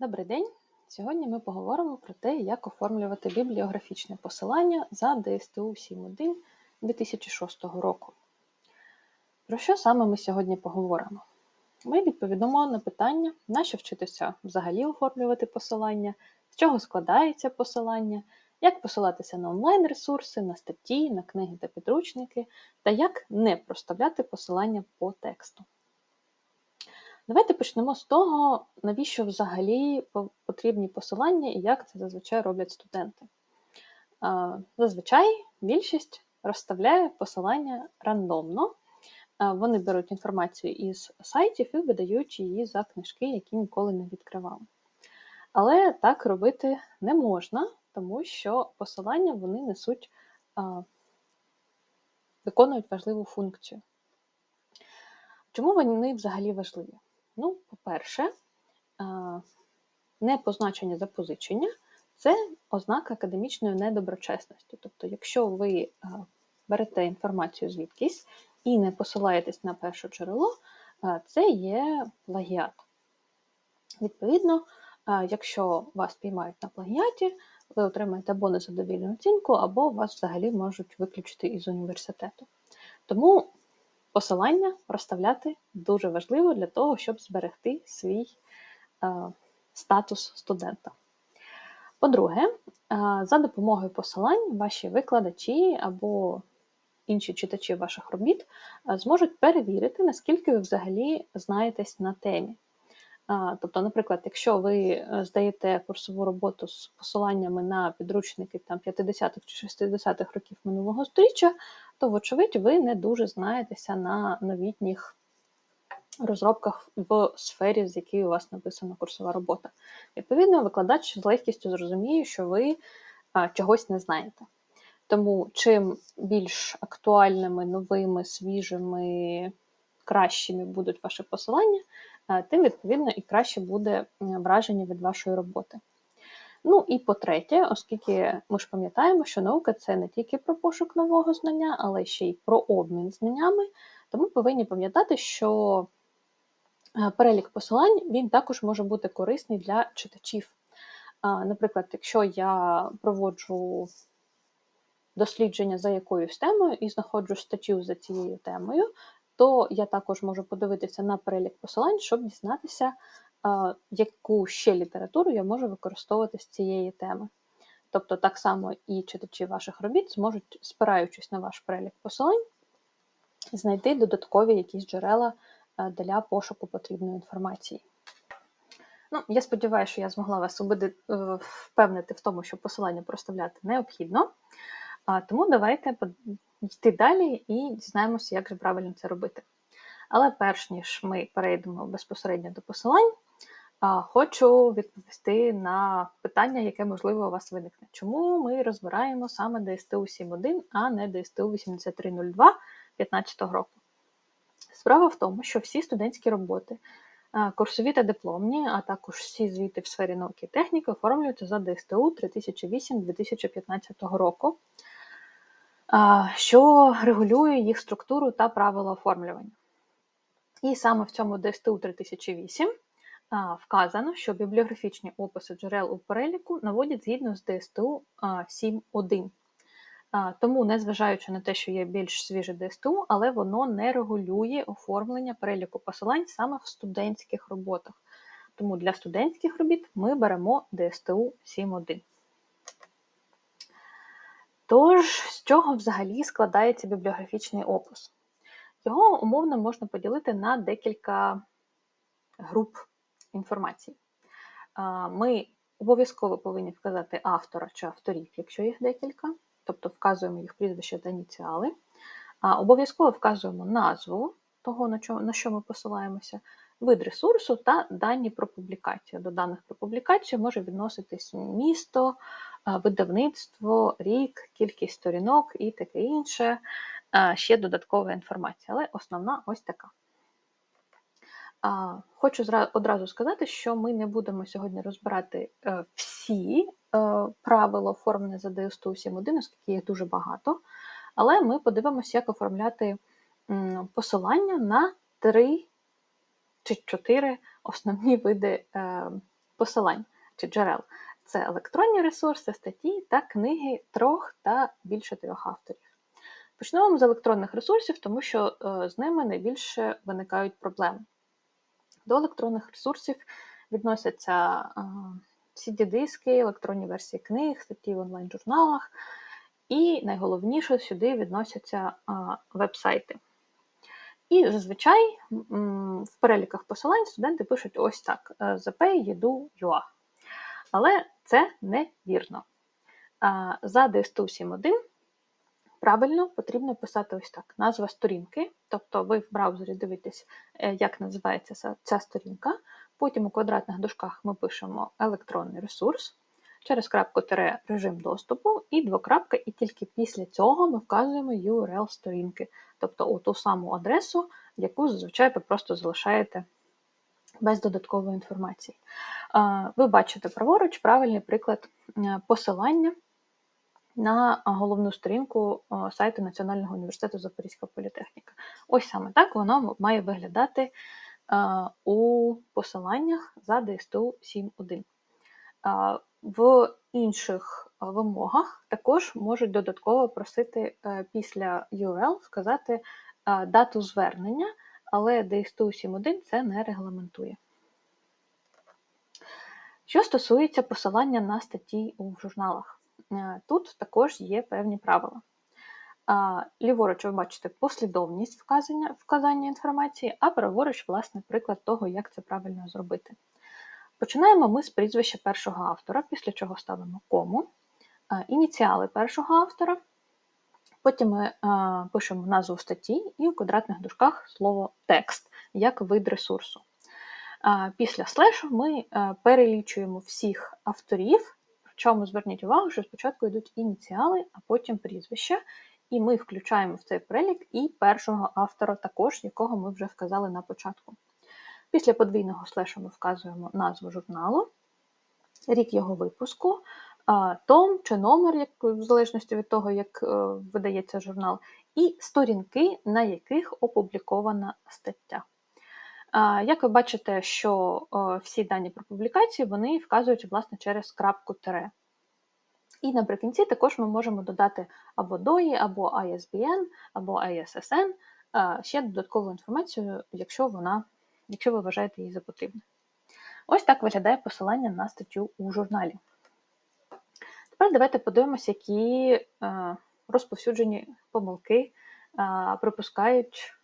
Добрий день! Сьогодні ми поговоримо про те, як оформлювати бібліографічне посилання за ДСТУ 7.1 2006 року. Про що саме ми сьогодні поговоримо? Ми відповімо на питання, нащо вчитися взагалі оформлювати посилання, з чого складається посилання, як посилатися на онлайн-ресурси, на статті, на книги та підручники, та як не проставляти посилання по тексту. Давайте почнемо з того, навіщо взагалі потрібні посилання і як це зазвичай роблять студенти. Зазвичай більшість розставляє посилання рандомно. Вони беруть інформацію із сайтів і видають її за книжки, які ніколи не відкривали. Але так робити не можна, тому що посилання вони несуть, виконують важливу функцію. Чому вони взагалі важливі? Ну, по-перше, непозначення запозичення це ознака академічної недоброчесності. Тобто, якщо ви берете інформацію звідкись і не посилаєтесь на перше джерело, це є плагіат. Відповідно, якщо вас піймають на плагіаті, ви отримаєте або незадовільну оцінку, або вас взагалі можуть виключити із університету. Тому посилання розставляти дуже важливо для того, щоб зберегти свій е, статус студента. По-друге, е, за допомогою посилань ваші викладачі або інші читачі ваших робіт е, зможуть перевірити, наскільки ви взагалі знаєтесь на темі. Тобто, наприклад, якщо ви е, здаєте курсову роботу з посиланнями на підручники там 50-х чи 60-х років минулого сторіччя, то, вочевидь, ви не дуже знаєтеся на новітніх розробках в сфері, з якої у вас написана курсова робота. Відповідно, викладач з легкістю зрозуміє, що ви чогось не знаєте. Тому чим більш актуальними, новими, свіжими, кращими будуть ваші посилання, тим, відповідно, і краще буде враження від вашої роботи. Ну і по-третє, оскільки ми ж пам'ятаємо, що наука це не тільки про пошук нового знання, але ще й про обмін знаннями, тому повинні пам'ятати, що е, перелік посилань він також може бути корисний для читачів. Наприклад, якщо я проводжу дослідження за якоюсь темою і знаходжу статтю за цією темою, то я також можу подивитися на перелік посилань, щоб дізнатися, яку ще літературу я можу використовувати з цієї теми. Тобто, так само і читачі ваших робіт зможуть, спираючись на ваш перелік посилань, знайти додаткові якісь джерела для пошуку потрібної інформації. Ну, Я сподіваюся, що я змогла вас е, впевнити в тому, що посилання проставляти необхідно. Тому давайте йти далі і дізнаємося, як же правильно це робити. Але перш ніж ми перейдемо безпосередньо до посилань, хочу відповісти на питання, яке, можливо, у вас виникне. Чому ми розбираємо саме DSTU 7.1, а не DSTU 8302 2015 року? Справа в тому, що всі студентські роботи, курсові та дипломні, а також всі звіти в сфері науки і техніки оформлюються за DSTU 3008 2015 року що регулює їх структуру та правила оформлювання. І саме в цьому ДСТУ 3008 вказано, що бібліографічні описи джерел у переліку наводять згідно з ДСТУ 7.1. Тому, незважаючи на те, що є більш свіже ДСТУ, але воно не регулює оформлення переліку посилань саме в студентських роботах. Тому для студентських робіт ми беремо ДСТУ 7.1. Тож, з чого взагалі складається бібліографічний опис? Його умовно можна поділити на декілька груп інформації. Ми обов'язково повинні вказати автора чи авторів, якщо їх декілька, тобто вказуємо їх прізвище та ініціали. Обов'язково вказуємо назву того, на що ми посилаємося, вид ресурсу та дані про публікацію. До даних про публікацію може відноситись місто, видавництво, рік, кількість сторінок і таке інше. Ще додаткова інформація, але основна ось така. Хочу одразу сказати, що ми не будемо сьогодні розбирати е, всі е, правила оформлення за ДСТУ 7.1, оскільки їх дуже багато. Але ми подивимося, як оформляти посилання на три чи чотири основні види е, посилань чи джерел. Це електронні ресурси, статті та книги трьох та більше трьох авторів. Почнемо з електронних ресурсів, тому що е, з ними найбільше виникають проблеми. До електронних ресурсів відносяться е, CD-диски, електронні версії книг, статті в онлайн-журналах, і найголовніше сюди відносяться е, веб-сайти. І зазвичай в переліках посилань студенти пишуть ось так: zapay.edu.ua. Але це невірно. За DSTU 7.1 правильно потрібно писати ось так: назва сторінки, тобто ви в браузері дивитесь, е, як називається ця сторінка. Потім у квадратних дужках ми пишемо електронний ресурс, через крапку тире режим доступу і двокрапка, і тільки після цього ми вказуємо URL сторінки, тобто у ту саму адресу, яку зазвичай ви просто залишаєте без додаткової інформації. Ви бачите праворуч правильний приклад е, посилання на головну сторінку сайту Національного університету Запорізька політехніка. Ось саме так воно має виглядати е, у посиланнях за ДСТУ 7.1. В інших вимогах також можуть додатково просити е, після URL сказати дату звернення, але ДСТУ 7.1 це не регламентує. Що стосується посилання на статті у журналах, е, тут також є певні правила. Ліворуч, ви бачите послідовність вказання вказання інформації, а праворуч, власне, приклад того, як це правильно зробити. Починаємо ми з прізвища першого автора, після чого ставимо кому, ініціали першого автора, потім ми пишемо назву статті і у квадратних дужках слово текст як вид ресурсу. Після слешу ми е, перелічуємо всіх авторів, причому зверніть увагу, що спочатку йдуть ініціали, а потім прізвища, і ми включаємо в цей перелік і першого автора, також, якого ми вже вказали на початку. Після подвійного слешу ми вказуємо назву журналу, рік його випуску, том чи номер, як, в залежності від того, як е, видається журнал, і сторінки, на яких опублікована стаття. Як ви бачите, що всі дані про публікацію вони вказують власне через крапку тире. І наприкінці також ми можемо додати або DOI, або ISBN, або ISSN, ще додаткову інформацію, якщо вона, якщо ви вважаєте її за потрібне. Ось так виглядає посилання на статтю у журналі. Тепер давайте подивимося, які е, розповсюджені помилки припускають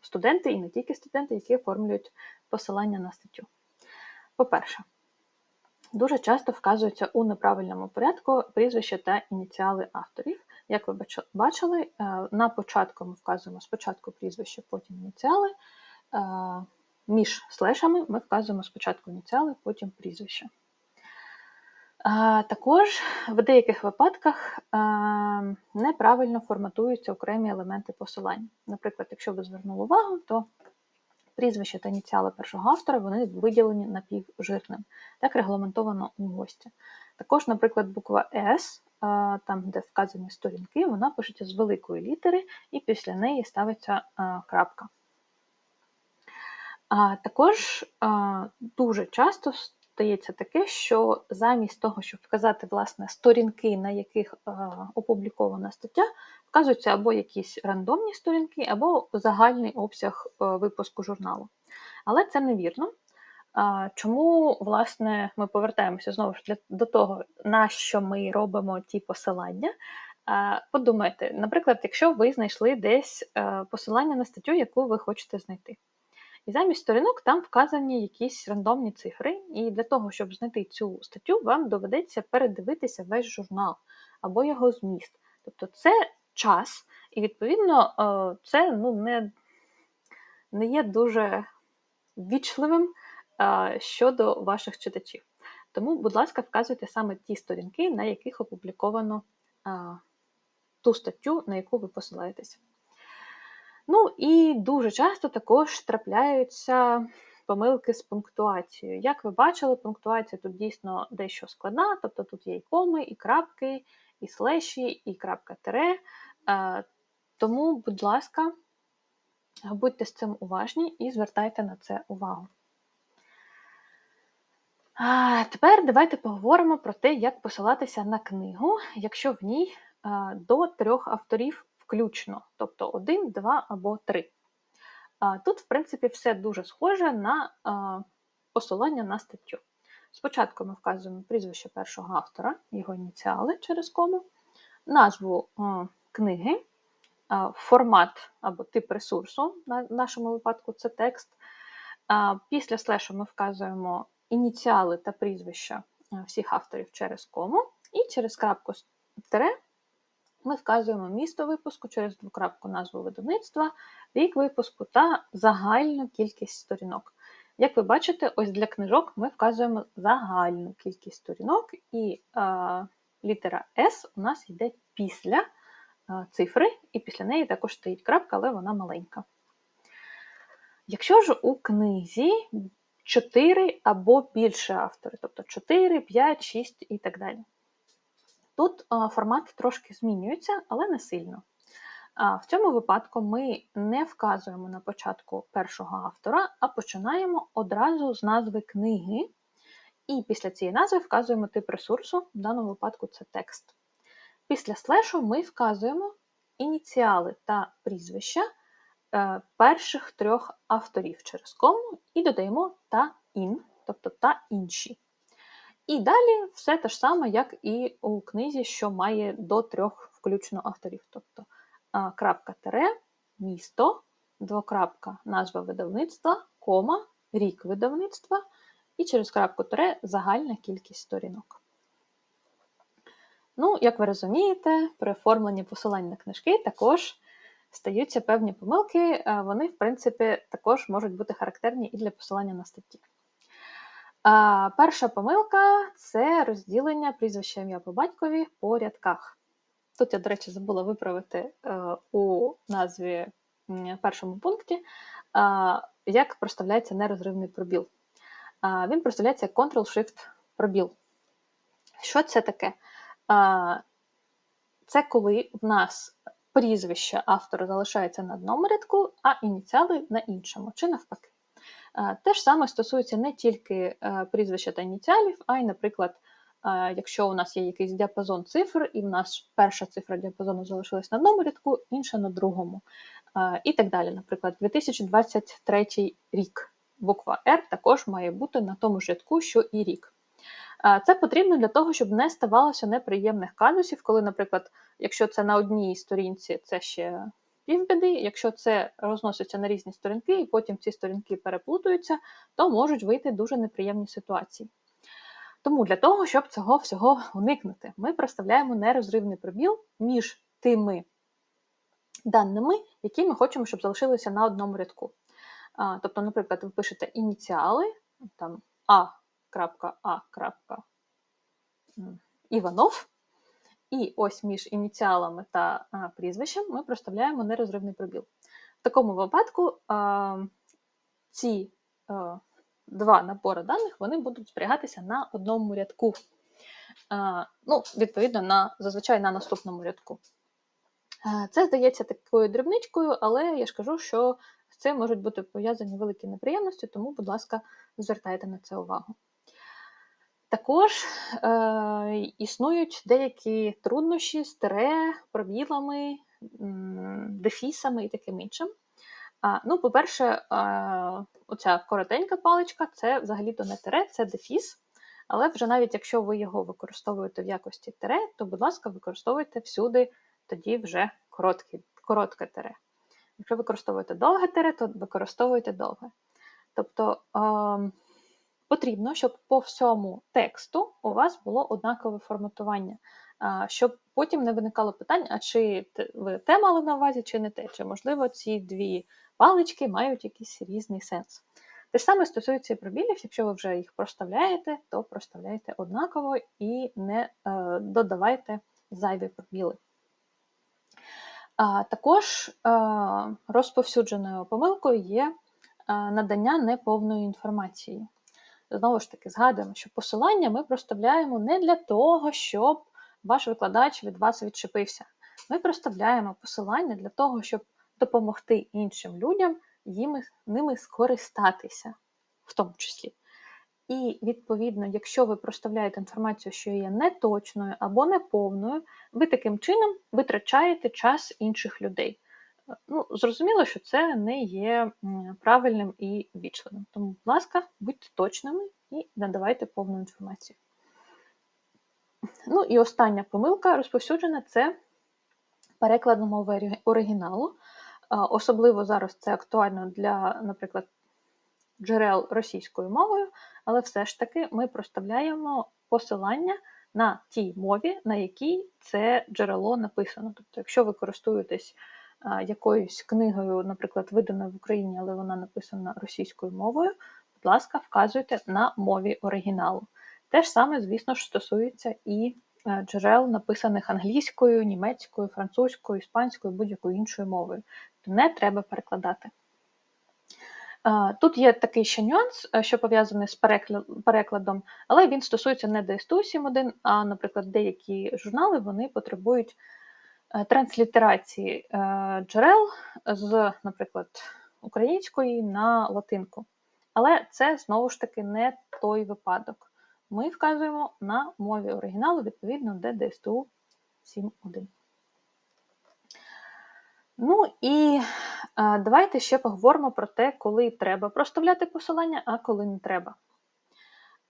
студенти і не тільки студенти, які оформлюють посилання на статтю. По-перше, дуже часто вказуються у неправильному порядку прізвища та ініціали авторів. Як ви бачили, е, на початку ми вказуємо спочатку прізвище, потім ініціали. Е, між слешами ми вказуємо спочатку ініціали, потім прізвище. Також в деяких випадках неправильно форматуються окремі елементи посилання. Наприклад, якщо ви звернули увагу, то прізвище та ініціали першого автора вони виділені напівжирним. Так регламентовано у гості. Також, наприклад, буква С, там, де вказані сторінки, вона пишеться з великої літери, і після неї ставиться крапка. А Також дуже часто стається таке, що замість того, щоб вказати власне сторінки, на яких е, опублікована стаття, вказуються або якісь рандомні сторінки, або загальний обсяг е, випуску журналу. Але це невірно. Чому, власне, ми повертаємося знову ж до того, на що ми робимо ті посилання? Подумайте, наприклад, якщо ви знайшли десь е, посилання на статтю, яку ви хочете знайти. І замість сторінок там вказані якісь рандомні цифри, і для того, щоб знайти цю статтю, вам доведеться передивитися весь журнал або його зміст. Тобто це час, і, відповідно, е, це ну, не не є дуже вічливим е, щодо ваших читачів. Тому, будь ласка, вказуйте саме ті сторінки, на яких опубліковано е, ту статтю, на яку ви посилаєтесь. Ну і дуже часто також трапляються помилки з пунктуацією. Як ви бачили, пунктуація тут дійсно дещо складна, тобто тут є і коми, і крапки, і слеші, і крапка тире. Е, тому, будь ласка, будьте з цим уважні і звертайте на це увагу. А, Тепер давайте поговоримо про те, як посилатися на книгу, якщо в ній а, до трьох авторів включно, тобто один, два або три. А, Тут, в принципі, все дуже схоже на посилання на статтю. Спочатку ми вказуємо прізвище першого автора, його ініціали через кому, назву книги, формат або тип ресурсу, в нашому випадку це текст. Після слешу ми вказуємо ініціали та прізвища всіх авторів через кому, і через крапку тире ми вказуємо місто випуску через двокрапку назву видавництва, рік випуску та загальну кількість сторінок. Як ви бачите, ось для книжок ми вказуємо загальну кількість сторінок, і е, літера S у нас йде після е, цифри, і після неї також стоїть крапка, але вона маленька. Якщо ж у книзі 4 або більше автори, тобто 4, 5, 6 і так далі. Тут формат трошки змінюється, але не сильно. В цьому випадку ми не вказуємо на початку першого автора, а починаємо одразу з назви книги. І після цієї назви вказуємо тип ресурсу, в даному випадку це текст. Після слешу ми вказуємо ініціали та прізвища е, перших трьох авторів через кому і додаємо та ін, тобто та інші. І далі все те ж саме, як і у книзі, що має до трьох включно авторів. Тобто крапка тере, місто, двокрапка назва видавництва, кома, рік видавництва, і через крапку тере загальна кількість сторінок. Ну, як ви розумієте, при оформленні посилань на книжки також стаються певні помилки, вони, в принципі, також можуть бути характерні і для посилання на статті. Перша помилка це розділення прізвища ім'я по батькові по рядках. Тут я, до речі, забула виправити е, у назві першому пункті, як проставляється нерозривний пробіл. Він проставляється як Ctrl-Shift пробіл. Що це таке? Це коли в нас прізвище автора залишається на одному рядку, а ініціали на іншому, чи навпаки. Те ж саме стосується не тільки е, прізвища та ініціалів, а й, наприклад, якщо у нас є якийсь діапазон цифр, і в нас перша цифра діапазону залишилась на одному рядку, інша на другому. І так далі. Наприклад, 2023 рік. Буква R також має бути на тому ж рядку, що і рік. Це потрібно для того, щоб не ставалося неприємних казусів, коли, наприклад, якщо це на одній сторінці, це ще півбіди, якщо це розноситься на різні сторінки, і потім ці сторінки переплутуються, то можуть вийти дуже неприємні ситуації. Тому для того, щоб цього всього уникнути, ми проставляємо нерозривний пробіл між тими даними, які ми хочемо, щоб залишилися на одному рядку. Тобто, наприклад, ви пишете ініціали, там А А. Іванов. І ось між ініціалами та а, прізвищем ми проставляємо нерозривний пробіл. В такому випадку а, ці а, два набори даних вони будуть зберігатися на одному рядку. А, ну, Відповідно, на, зазвичай на наступному рядку. А, це здається такою дрібничкою, але я ж кажу, що з цим можуть бути пов'язані великі неприємності, тому, будь ласка, звертайте на це увагу. Також е, існують деякі труднощі з тире, пробілами, дефісами і таким іншим. А, Ну, По-перше, е, оця коротенька паличка це взагалі-то не тире, це дефіс. Але вже навіть якщо ви його використовуєте в якості тире, то, будь ласка, використовуйте всюди тоді вже коротке, коротке тире. Якщо використовуєте довге тире, то використовуйте довге. Тобто. Е, Потрібно, щоб по всьому тексту у вас було однакове форматування, щоб потім не виникало питань, а чи ви те мали на увазі, чи не те, чи, можливо, ці дві палички мають якийсь різний сенс. Те ж саме стосується і пробілів, якщо ви вже їх проставляєте, то проставляйте однаково і не е, додавайте зайві пробіли. Також е, розповсюдженою помилкою є е, надання неповної інформації. Знову ж таки, згадуємо, що посилання ми проставляємо не для того, щоб ваш викладач від вас відчепився. Ми проставляємо посилання для того, щоб допомогти іншим людям їм, ними скористатися, в тому числі. І, відповідно, якщо ви проставляєте інформацію, що є неточною або неповною, ви таким чином витрачаєте час інших людей. Ну, Зрозуміло, що це не є правильним і вічливим. Тому, будь ласка, будьте точними і надавайте повну інформацію. Ну і остання помилка розповсюджена це переклад на мови оригіналу. Особливо зараз це актуально для, наприклад, джерел російською мовою, але все ж таки ми проставляємо посилання на тій мові, на якій це джерело написано. Тобто, якщо ви користуєтесь якоюсь книгою, наприклад, виданою в Україні, але вона написана російською мовою, будь ласка, вказуйте на мові оригіналу. Те ж саме, звісно ж, стосується і Е, джерел, написаних англійською, німецькою, французькою, іспанською, будь-якою іншою мовою. Не треба перекладати. Тут є такий ще нюанс, е, що пов'язаний з перекладом, але він стосується не ДСТУ 7.1, а, наприклад, деякі журнали вони потребують транслітерації джерел з, наприклад, української на латинку. Але це знову ж таки не той випадок ми вказуємо на мові оригіналу відповідно до ДСТУ 7.1. Ну і давайте ще поговоримо про те, коли треба проставляти посилання, а коли не треба.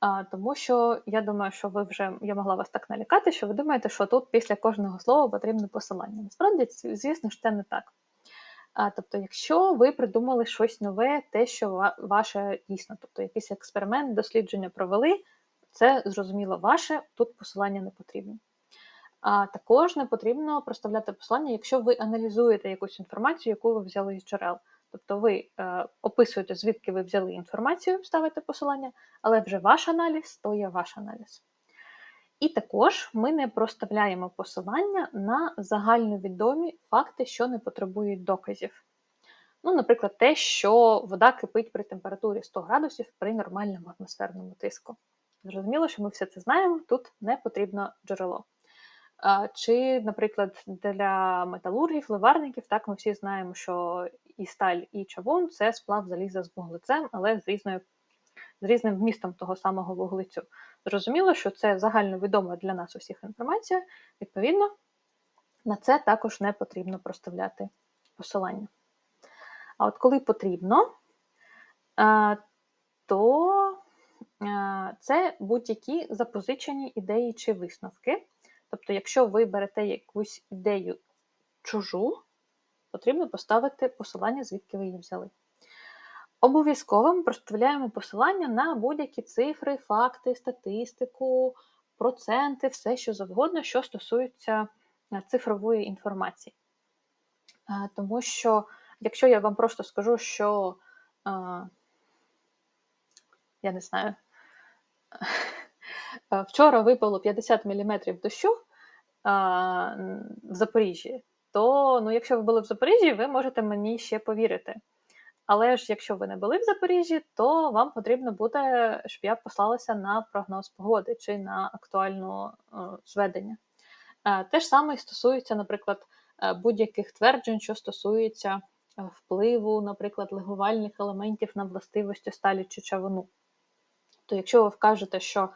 А, Тому що я думаю, що ви вже я могла вас так налякати, що ви думаєте, що тут після кожного слова потрібне посилання. Насправді, звісно ж, це не так. А, Тобто, якщо ви придумали щось нове, те, що ваше дійсно, тобто якийсь експеримент, дослідження провели, це зрозуміло ваше, тут посилання не потрібно. А також не потрібно проставляти посилання, якщо ви аналізуєте якусь інформацію, яку ви взяли з джерел. Тобто ви е, описуєте, звідки ви взяли інформацію, ставите посилання, але вже ваш аналіз то є ваш аналіз. І також ми не проставляємо посилання на загальновідомі факти, що не потребують доказів. Ну, Наприклад, те, що вода кипить при температурі 100 градусів при нормальному атмосферному тиску. Зрозуміло, що ми все це знаємо, тут не потрібно джерело. Чи, наприклад, для металургів, ливарників, так ми всі знаємо, що і сталь, і чавун це сплав заліза з вуглецем, але з різною, з різним вмістом того самого вуглецю. Зрозуміло, що це загальновідома для нас усіх інформація, відповідно, на це також не потрібно проставляти посилання. А от коли потрібно, то Е, це будь-які запозичені ідеї чи висновки. Тобто, якщо ви берете якусь ідею чужу, потрібно поставити посилання, звідки ви її взяли. Обов'язково ми проставляємо посилання на будь-які цифри, факти, статистику, проценти, все що завгодно, що стосується е, цифрової інформації. Е, тому що, якщо я вам просто скажу, що, я не знаю, Е, вчора випало 50 мм дощу в Запоріжжі, то ну, якщо ви були в Запоріжжі, ви можете мені ще повірити. Але ж якщо ви не були в Запоріжжі, то вам потрібно буде, щоб я послалася на прогноз погоди чи на актуальне зведення. Е, те ж саме стосується, наприклад, е, будь-яких тверджень, що стосується впливу, наприклад, легувальних елементів на властивості сталі чи чавуну то якщо ви вкажете, що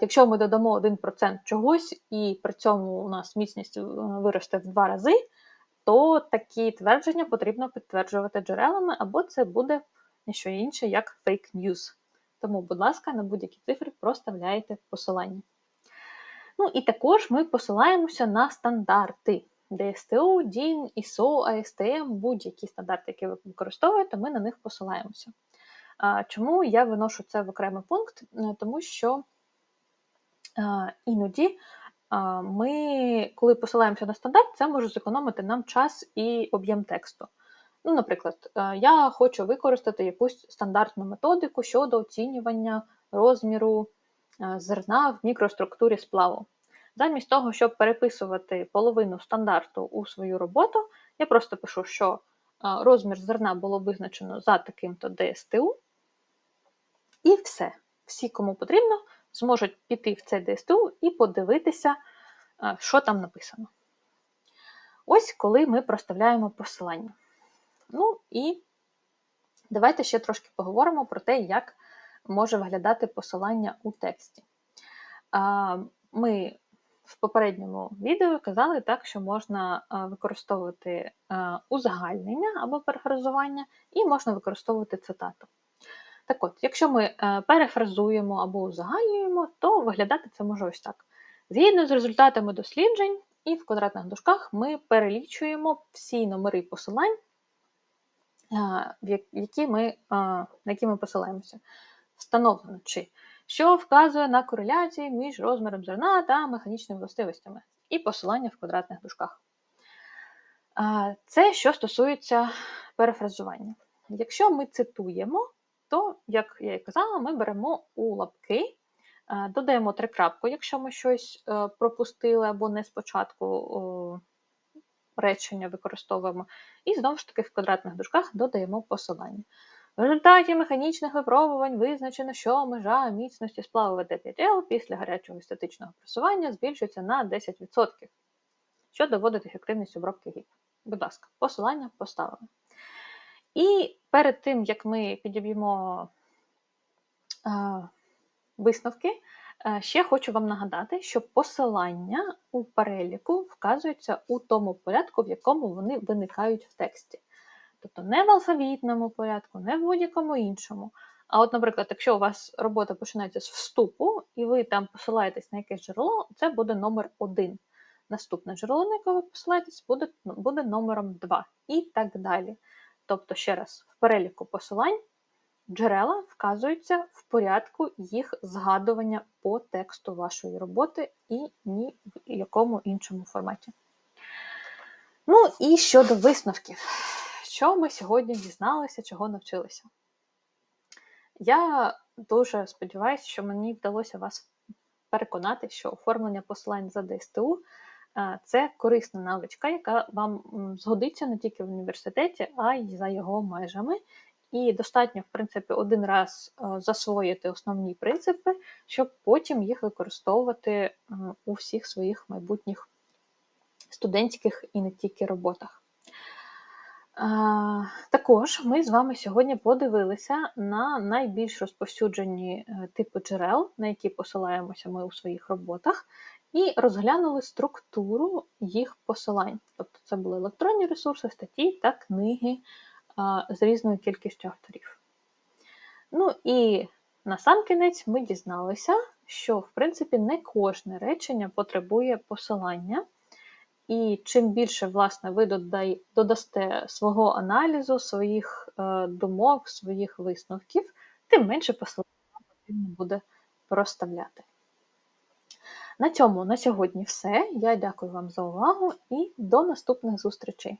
якщо ми додамо 1% чогось, і при цьому у нас міцність е, виросте в два рази, то такі твердження потрібно підтверджувати джерелами, або це буде не що інше, як фейк news. Тому, будь ласка, на будь-які цифри проставляйте посилання. Ну і також ми посилаємося на стандарти. ДСТУ, DIN, ISO, ASTM, будь-які стандарти, які ви використовуєте, ми на них посилаємося. Чому я виношу це в окремий пункт? Е, тому що іноді ми, коли посилаємося на стандарт, це може зекономити нам час і об'єм тексту. Ну, Наприклад, е, я хочу використати якусь стандартну методику щодо оцінювання розміру е, зерна в мікроструктурі сплаву. Замість того, щоб переписувати половину стандарту у свою роботу, я просто пишу, що розмір зерна було визначено за таким-то ДСТУ, і все. Всі, кому потрібно, зможуть піти в це ДСТУ і подивитися, е, що там написано. Ось коли ми проставляємо посилання. Ну і давайте ще трошки поговоримо про те, як може виглядати посилання у тексті. Ми в попередньому відео казали так, що можна використовувати узагальнення або перефразування, і можна використовувати цитату. Так от, якщо ми е, перефразуємо або узагальнюємо, то виглядати це може ось так. Згідно з результатами досліджень, і в квадратних дужках ми перелічуємо всі номери посилань, які ми, на які ми посилаємося. Встановлено чи що вказує на кореляції між розміром зерна та механічними властивостями, і посилання в квадратних дужках. Це що стосується перефразування. Якщо ми цитуємо, то, як я і казала, ми беремо у лапки, додаємо трикрапку, якщо ми щось е, пропустили або не спочатку речення використовуємо, і знову ж таки в квадратних дужках додаємо посилання. В результаті механічних випробувань визначено, що межа міцності сплаву ВТ5Л після гарячого статичного пресування збільшується на 10%, що доводить ефективність обробки гіп. Будь ласка, посилання поставимо. І перед тим, як ми підіб'ємо висновки, е, ще хочу вам нагадати, що посилання у переліку вказуються у тому порядку, в якому вони виникають в тексті. Тобто не в алфавітному порядку, не в будь-якому іншому. А от, наприклад, якщо у вас робота починається з вступу, і ви там посилаєтесь на якесь джерело, це буде номер 1. Наступне джерело, на яке ви посилаєтесь, буде, буде номером 2 і так далі. Тобто, ще раз, в переліку посилань джерела вказуються в порядку їх згадування по тексту вашої роботи і ні в якому іншому форматі. Ну і щодо висновків, що ми сьогодні дізналися, чого навчилися. Я дуже сподіваюся, що мені вдалося вас переконати, що оформлення посилань за ДСТУ це корисна навичка, яка вам згодиться не тільки в університеті, а й за його межами. І достатньо, в принципі, один раз е, засвоїти основні принципи, щоб потім їх використовувати у всіх своїх майбутніх студентських і не тільки роботах. Також ми з вами сьогодні подивилися на найбільш розповсюджені е, типи джерел, на які посилаємося ми у своїх роботах, і розглянули структуру їх посилань. Тобто це були електронні ресурси, статті та книги з різною кількістю авторів. Ну і на сам кінець ми дізналися, що, в принципі, не кожне речення потребує посилання. І чим більше, власне, ви додасте свого аналізу, своїх е, думок, своїх висновків, тим менше посилання потрібно буде проставляти. На цьому на сьогодні все. Я дякую вам за увагу і до наступних зустрічей!